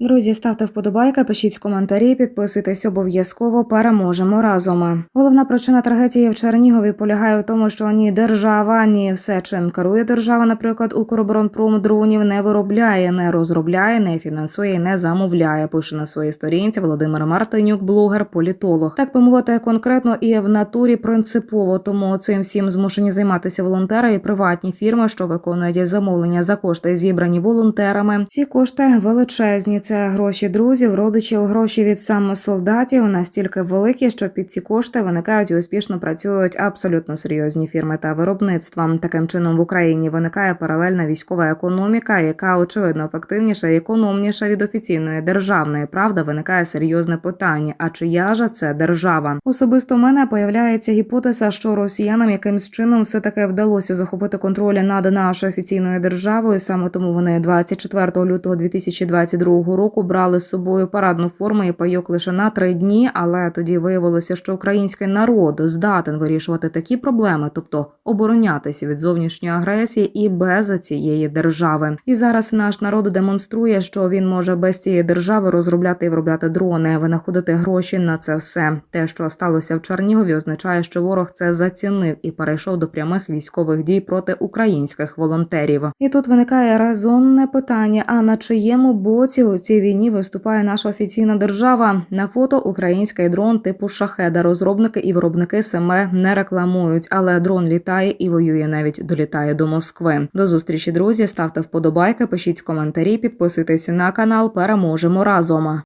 Друзі, ставте вподобайки, пишіть коментарі, підписуйтесь обов'язково. Переможемо разом. Головна причина трагедії в Чернігові полягає в тому, що ні держава, ні все, чим керує держава, наприклад, Укроборонпром дронів не виробляє, не розробляє, не фінансує, не замовляє. Пише на своїй сторінці Володимир Мартинюк, блогер, політолог. Так би конкретно і в натурі принципово. Тому цим всім змушені займатися волонтери і приватні фірми, що виконують замовлення за кошти, зібрані волонтерами. Ці кошти величезні. Це гроші друзів, родичів, гроші від саме солдатів настільки великі, що під ці кошти виникають і успішно працюють абсолютно серйозні фірми та виробництва. Таким чином в Україні виникає паралельна військова економіка, яка очевидно ефективніша і економніша від офіційної державної. Правда, виникає серйозне питання: а чия ж це держава? Особисто в мене появляється гіпотеза, що росіянам якимсь чином все таки вдалося захопити контроль над нашою офіційною державою. Саме тому вони 24 лютого 2022 року брали з собою парадну форму і пайок лише на три дні. Але тоді виявилося, що український народ здатен вирішувати такі проблеми, тобто оборонятися від зовнішньої агресії і без цієї держави. І зараз наш народ демонструє, що він може без цієї держави розробляти і виробляти дрони, винаходити гроші на це все. Те, що сталося в Чернігові, означає, що ворог це зацінив і перейшов до прямих військових дій проти українських волонтерів. І тут виникає резонне питання: а на чиєму боці у цій війні виступає наша офіційна держава? На фото український дрон типу шахеда. Розробники і виробники саме не рекламують, але дрон літає і воює навіть долітає до Москви. До зустрічі, друзі. Ставте вподобайки, пишіть коментарі, підписуйтесь на канал. Переможемо разом.